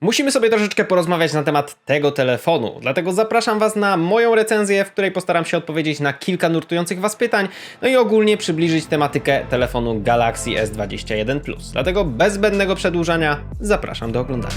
Musimy sobie troszeczkę porozmawiać na temat tego telefonu, dlatego zapraszam Was na moją recenzję, w której postaram się odpowiedzieć na kilka nurtujących Was pytań, no i ogólnie przybliżyć tematykę telefonu Galaxy S21 Plus. Dlatego bez zbędnego przedłużania zapraszam do oglądania.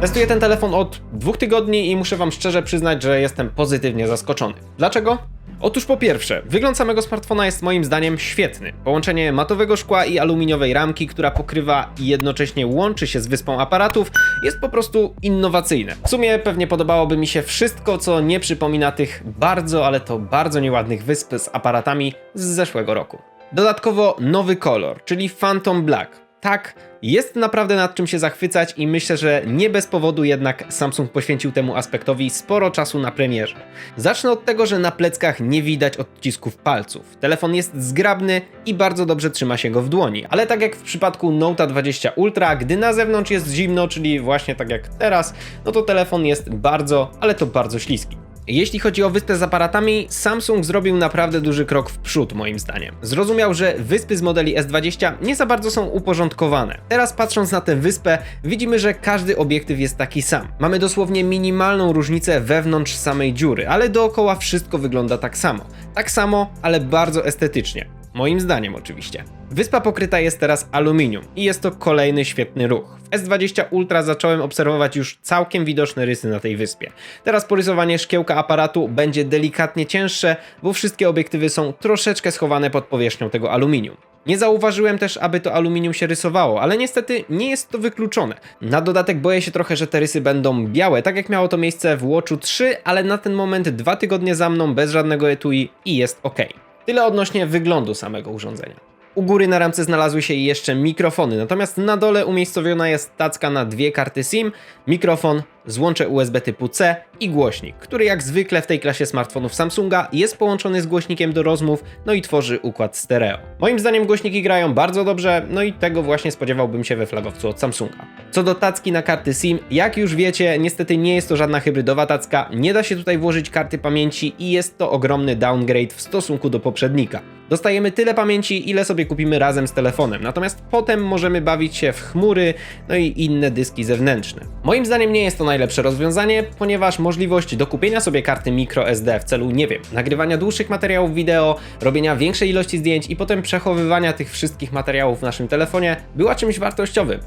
Testuję ten telefon od dwóch tygodni i muszę Wam szczerze przyznać, że jestem pozytywnie zaskoczony. Dlaczego? Otóż po pierwsze, wygląd samego smartfona jest moim zdaniem świetny. Połączenie matowego szkła i aluminiowej ramki, która pokrywa i jednocześnie łączy się z wyspą aparatów, jest po prostu innowacyjne. W sumie pewnie podobałoby mi się wszystko, co nie przypomina tych bardzo, ale to bardzo nieładnych wysp z aparatami z zeszłego roku. Dodatkowo nowy kolor, czyli Phantom Black. Tak, jest naprawdę nad czym się zachwycać i myślę, że nie bez powodu jednak Samsung poświęcił temu aspektowi sporo czasu na premierze. Zacznę od tego, że na pleckach nie widać odcisków palców. Telefon jest zgrabny i bardzo dobrze trzyma się go w dłoni, ale tak jak w przypadku Note 20 Ultra, gdy na zewnątrz jest zimno, czyli właśnie tak jak teraz, no to telefon jest bardzo, ale to bardzo śliski. Jeśli chodzi o wyspę z aparatami, Samsung zrobił naprawdę duży krok w przód, moim zdaniem. Zrozumiał, że wyspy z modeli S20 nie za bardzo są uporządkowane. Teraz patrząc na tę wyspę, widzimy, że każdy obiektyw jest taki sam. Mamy dosłownie minimalną różnicę wewnątrz samej dziury, ale dookoła wszystko wygląda tak samo. Tak samo, ale bardzo estetycznie. Moim zdaniem oczywiście. Wyspa pokryta jest teraz aluminium i jest to kolejny świetny ruch. W S20 Ultra zacząłem obserwować już całkiem widoczne rysy na tej wyspie. Teraz porysowanie szkiełka aparatu będzie delikatnie cięższe, bo wszystkie obiektywy są troszeczkę schowane pod powierzchnią tego aluminium. Nie zauważyłem też, aby to aluminium się rysowało, ale niestety nie jest to wykluczone. Na dodatek boję się trochę, że te rysy będą białe, tak jak miało to miejsce w Watchu 3, ale na ten moment dwa tygodnie za mną bez żadnego etui i jest ok. Tyle odnośnie wyglądu samego urządzenia. U góry na ramce znalazły się jeszcze mikrofony, natomiast na dole umiejscowiona jest tacka na dwie karty SIM, mikrofon, złącze USB typu C i głośnik, który jak zwykle w tej klasie smartfonów Samsunga jest połączony z głośnikiem do rozmów, no i tworzy układ stereo. Moim zdaniem głośniki grają bardzo dobrze, no i tego właśnie spodziewałbym się we flagowcu od Samsunga. Co do tacki na karty SIM, jak już wiecie, niestety nie jest to żadna hybrydowa tacka, nie da się tutaj włożyć karty pamięci i jest to ogromny downgrade w stosunku do poprzednika. Dostajemy tyle pamięci, ile sobie kupimy razem z telefonem, natomiast potem możemy bawić się w chmury, no i inne dyski zewnętrzne. Moim zdaniem nie jest to najlepsze rozwiązanie, ponieważ możliwość dokupienia sobie karty microSD w celu, nie wiem, nagrywania dłuższych materiałów wideo, robienia większej ilości zdjęć i potem przechowywania tych wszystkich materiałów w naszym telefonie była czymś wartościowym.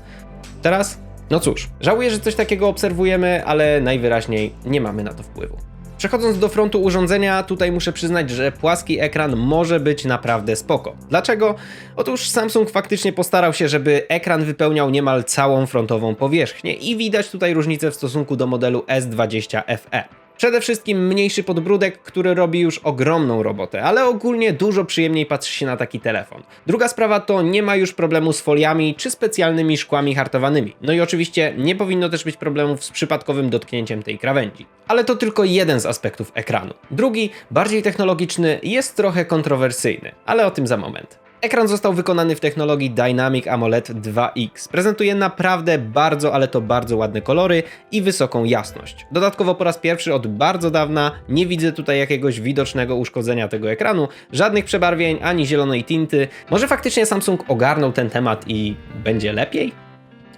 Teraz, no cóż, żałuję, że coś takiego obserwujemy, ale najwyraźniej nie mamy na to wpływu. Przechodząc do frontu urządzenia, tutaj muszę przyznać, że płaski ekran może być naprawdę spoko. Dlaczego? Otóż Samsung faktycznie postarał się, żeby ekran wypełniał niemal całą frontową powierzchnię i widać tutaj różnicę w stosunku do modelu S20 FE. Przede wszystkim mniejszy podbródek, który robi już ogromną robotę, ale ogólnie dużo przyjemniej patrzy się na taki telefon. Druga sprawa to nie ma już problemu z foliami czy specjalnymi szkłami hartowanymi. No i oczywiście nie powinno też być problemów z przypadkowym dotknięciem tej krawędzi. Ale to tylko jeden z aspektów ekranu. Drugi, bardziej technologiczny, jest trochę kontrowersyjny, ale o tym za moment. Ekran został wykonany w technologii Dynamic AMOLED 2X. Prezentuje naprawdę bardzo, ale to bardzo ładne kolory i wysoką jasność. Dodatkowo po raz pierwszy od bardzo dawna nie widzę tutaj jakiegoś widocznego uszkodzenia tego ekranu, żadnych przebarwień ani zielonej tinty. Może faktycznie Samsung ogarnął ten temat i będzie lepiej?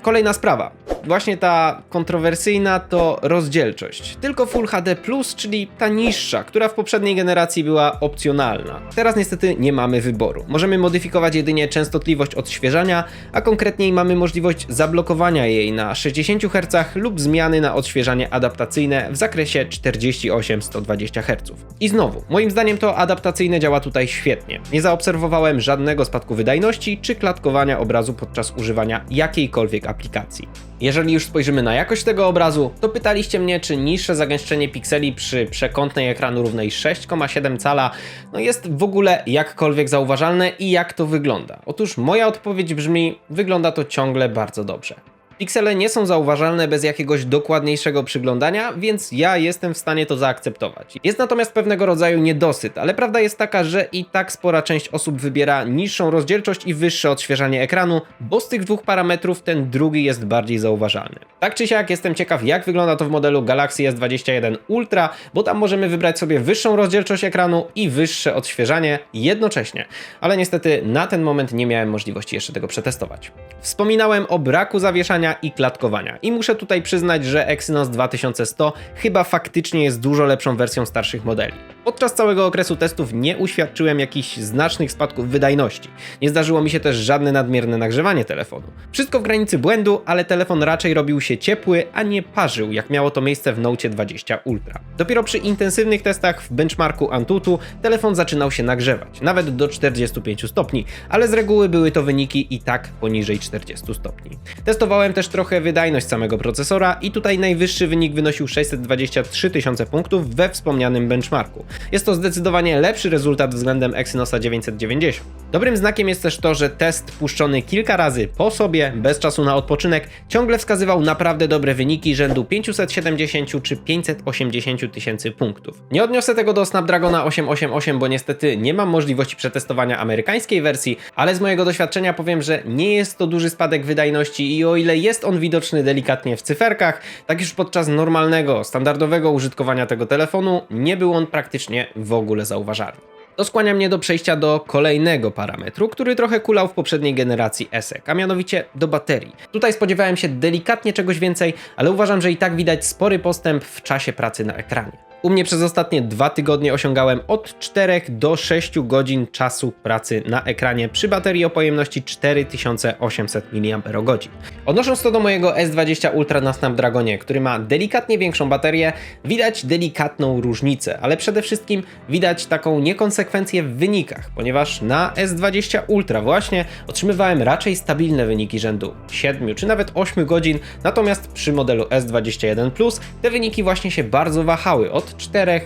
Kolejna sprawa. Właśnie ta kontrowersyjna to rozdzielczość. Tylko Full HD, czyli ta niższa, która w poprzedniej generacji była opcjonalna. Teraz niestety nie mamy wyboru. Możemy modyfikować jedynie częstotliwość odświeżania, a konkretniej mamy możliwość zablokowania jej na 60 Hz lub zmiany na odświeżanie adaptacyjne w zakresie 48-120 Hz. I znowu, moim zdaniem to adaptacyjne działa tutaj świetnie. Nie zaobserwowałem żadnego spadku wydajności czy klatkowania obrazu podczas używania jakiejkolwiek aplikacji. Jeżeli już spojrzymy na jakość tego obrazu, to pytaliście mnie, czy niższe zagęszczenie pikseli przy przekątnej ekranu równej 6,7 cala no jest w ogóle jakkolwiek zauważalne i jak to wygląda. Otóż moja odpowiedź brzmi: wygląda to ciągle bardzo dobrze. Piksele nie są zauważalne bez jakiegoś dokładniejszego przyglądania, więc ja jestem w stanie to zaakceptować. Jest natomiast pewnego rodzaju niedosyt, ale prawda jest taka, że i tak spora część osób wybiera niższą rozdzielczość i wyższe odświeżanie ekranu, bo z tych dwóch parametrów ten drugi jest bardziej zauważalny. Tak czy siak jestem ciekaw jak wygląda to w modelu Galaxy S21 Ultra, bo tam możemy wybrać sobie wyższą rozdzielczość ekranu i wyższe odświeżanie jednocześnie, ale niestety na ten moment nie miałem możliwości jeszcze tego przetestować. Wspominałem o braku zawieszania i klatkowania i muszę tutaj przyznać, że Exynos 2100 chyba faktycznie jest dużo lepszą wersją starszych modeli. Podczas całego okresu testów nie uświadczyłem jakichś znacznych spadków wydajności. Nie zdarzyło mi się też żadne nadmierne nagrzewanie telefonu. Wszystko w granicy błędu, ale telefon raczej robił się ciepły, a nie parzył, jak miało to miejsce w Note 20 Ultra. Dopiero przy intensywnych testach w benchmarku Antutu telefon zaczynał się nagrzewać, nawet do 45 stopni, ale z reguły były to wyniki i tak poniżej 40 stopni. Testowałem też trochę wydajność samego procesora i tutaj najwyższy wynik wynosił 623 tysiące punktów we wspomnianym benchmarku. Jest to zdecydowanie lepszy rezultat względem Exynosa 990. Dobrym znakiem jest też to, że test puszczony kilka razy po sobie, bez czasu na odpoczynek, ciągle wskazywał naprawdę dobre wyniki rzędu 570 czy 580 tysięcy punktów. Nie odniosę tego do Snapdragona 888, bo niestety nie mam możliwości przetestowania amerykańskiej wersji, ale z mojego doświadczenia powiem, że nie jest to duży spadek wydajności i o ile jest on widoczny delikatnie w cyferkach, tak już podczas normalnego, standardowego użytkowania tego telefonu nie był on praktycznie w ogóle zauważalny. To skłania mnie do przejścia do kolejnego parametru, który trochę kulał w poprzedniej generacji ESEC, a mianowicie do baterii. Tutaj spodziewałem się delikatnie czegoś więcej, ale uważam, że i tak widać spory postęp w czasie pracy na ekranie. U mnie przez ostatnie dwa tygodnie osiągałem od 4 do 6 godzin czasu pracy na ekranie przy baterii o pojemności 4800 mAh. Odnosząc to do mojego S20 Ultra na Snapdragonie, który ma delikatnie większą baterię, widać delikatną różnicę, ale przede wszystkim widać taką niekonsekwencję w wynikach, ponieważ na S20 Ultra właśnie otrzymywałem raczej stabilne wyniki rzędu 7 czy nawet 8 godzin, natomiast przy modelu S21 Plus te wyniki właśnie się bardzo wahały od 4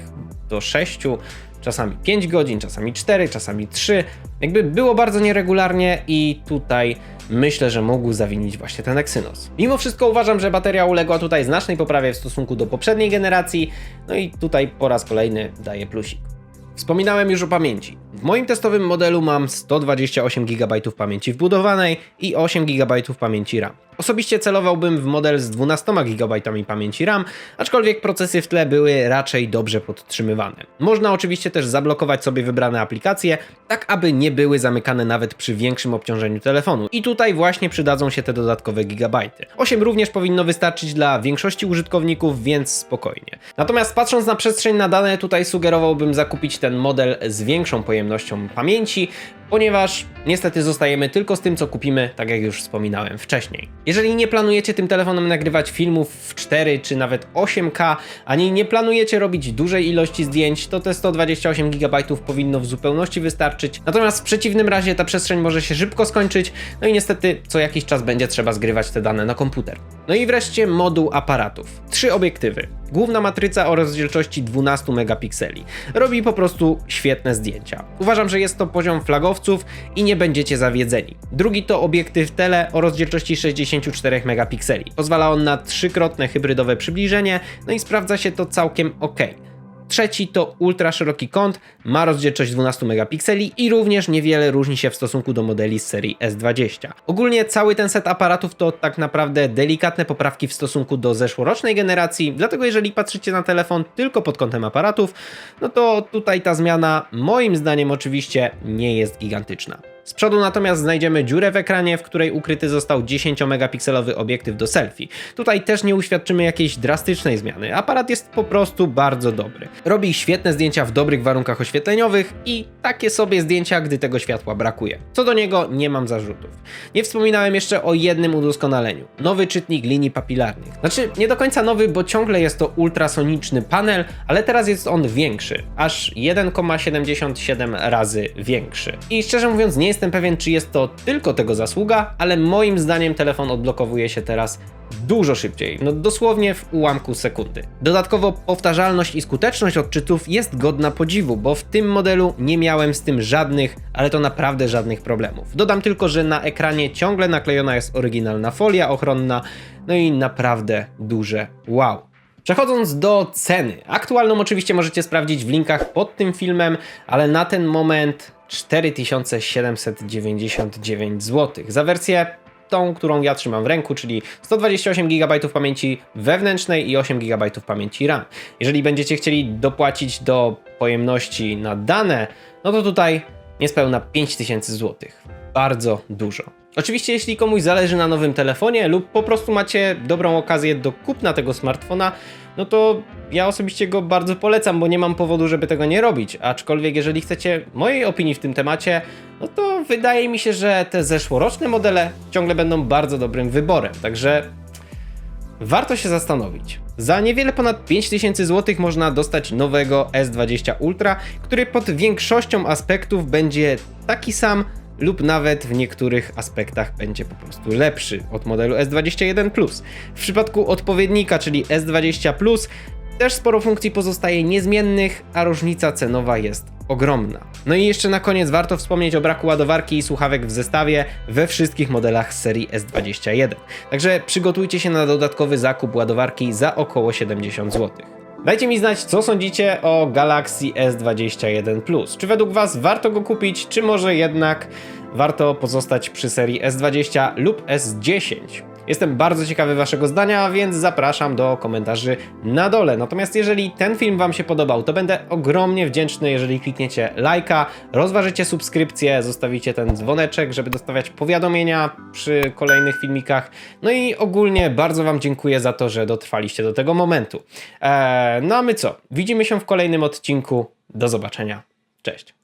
do 6, czasami 5 godzin, czasami 4, czasami 3. Jakby było bardzo nieregularnie i tutaj myślę, że mógł zawinić właśnie ten Exynos. Mimo wszystko uważam, że bateria uległa tutaj znacznej poprawie w stosunku do poprzedniej generacji, no i tutaj po raz kolejny daję plusik. Wspominałem już o pamięci. W moim testowym modelu mam 128 GB pamięci wbudowanej i 8 GB pamięci RAM. Osobiście celowałbym w model z 12 GB pamięci RAM, aczkolwiek procesy w tle były raczej dobrze podtrzymywane. Można oczywiście też zablokować sobie wybrane aplikacje, tak aby nie były zamykane nawet przy większym obciążeniu telefonu. I tutaj właśnie przydadzą się te dodatkowe gigabajty. 8 również powinno wystarczyć dla większości użytkowników, więc spokojnie. Natomiast patrząc na przestrzeń na dane, tutaj sugerowałbym zakupić ten model z większą pojemnością pamięci, ponieważ niestety zostajemy tylko z tym, co kupimy, tak jak już wspominałem wcześniej. Jeżeli nie planujecie tym telefonem nagrywać filmów w 4 czy nawet 8K, ani nie planujecie robić dużej ilości zdjęć, to te 128 GB powinno w zupełności wystarczyć. Natomiast w przeciwnym razie ta przestrzeń może się szybko skończyć, no i niestety co jakiś czas będzie trzeba zgrywać te dane na komputer. No i wreszcie moduł aparatów. Trzy obiektywy. Główna matryca o rozdzielczości 12 megapikseli. Robi po prostu świetne zdjęcia. Uważam, że jest to poziom i nie będziecie zawiedzeni. Drugi to obiektyw tele o rozdzielczości 64 megapikseli. Pozwala on na trzykrotne hybrydowe przybliżenie, no i sprawdza się to całkiem ok. Trzeci to ultra szeroki kąt, ma rozdzielczość 12 megapikseli i również niewiele różni się w stosunku do modeli z serii S20. Ogólnie cały ten set aparatów to tak naprawdę delikatne poprawki w stosunku do zeszłorocznej generacji, dlatego jeżeli patrzycie na telefon tylko pod kątem aparatów, no to tutaj ta zmiana moim zdaniem oczywiście nie jest gigantyczna. Z przodu natomiast znajdziemy dziurę w ekranie, w której ukryty został 10-megapikselowy obiektyw do selfie. Tutaj też nie uświadczymy jakiejś drastycznej zmiany. Aparat jest po prostu bardzo dobry. Robi świetne zdjęcia w dobrych warunkach oświetleniowych i takie sobie zdjęcia, gdy tego światła brakuje. Co do niego nie mam zarzutów. Nie wspominałem jeszcze o jednym udoskonaleniu. Nowy czytnik linii papilarnych. Znaczy, nie do końca nowy, bo ciągle jest to ultrasoniczny panel, ale teraz jest on większy. Aż 1,77 razy większy. I szczerze mówiąc, nie jestem pewien, czy jest to tylko tego zasługa, ale moim zdaniem telefon odblokowuje się teraz dużo szybciej, no dosłownie w ułamku sekundy. Dodatkowo powtarzalność i skuteczność odczytów jest godna podziwu, bo w tym modelu nie miałem z tym żadnych, ale to naprawdę żadnych problemów. Dodam tylko, że na ekranie ciągle naklejona jest oryginalna folia ochronna, no i naprawdę duże wow. Przechodząc do ceny. Aktualną oczywiście możecie sprawdzić w linkach pod tym filmem, ale na ten moment 4799 zł. Za wersję tą, którą ja trzymam w ręku, czyli 128 GB pamięci wewnętrznej i 8 GB pamięci RAM. Jeżeli będziecie chcieli dopłacić do pojemności na dane, no to tutaj niespełna 5000 zł. Bardzo dużo. Oczywiście, jeśli komuś zależy na nowym telefonie lub po prostu macie dobrą okazję do kupna tego smartfona, no to ja osobiście go bardzo polecam, bo nie mam powodu, żeby tego nie robić. Aczkolwiek, jeżeli chcecie mojej opinii w tym temacie, no to wydaje mi się, że te zeszłoroczne modele ciągle będą bardzo dobrym wyborem. Także warto się zastanowić. Za niewiele ponad 5000 zł można dostać nowego S20 Ultra, który pod większością aspektów będzie taki sam lub nawet w niektórych aspektach będzie po prostu lepszy od modelu S21 Plus. W przypadku odpowiednika, czyli S20 Plus, też sporo funkcji pozostaje niezmiennych, a różnica cenowa jest ogromna. No i jeszcze na koniec warto wspomnieć o braku ładowarki i słuchawek w zestawie we wszystkich modelach serii S21. Także przygotujcie się na dodatkowy zakup ładowarki za około 70 zł. Dajcie mi znać, co sądzicie o Galaxy S21 Plus. Czy według Was warto go kupić, czy może jednak warto pozostać przy serii S20 lub S10? Jestem bardzo ciekawy Waszego zdania, więc zapraszam do komentarzy na dole. Natomiast jeżeli ten film Wam się podobał, to będę ogromnie wdzięczny, jeżeli klikniecie lajka, rozważycie subskrypcję, zostawicie ten dzwoneczek, żeby dostawiać powiadomienia przy kolejnych filmikach. No i ogólnie bardzo Wam dziękuję za to, że dotrwaliście do tego momentu. Eee, no a my co? Widzimy się w kolejnym odcinku. Do zobaczenia. Cześć.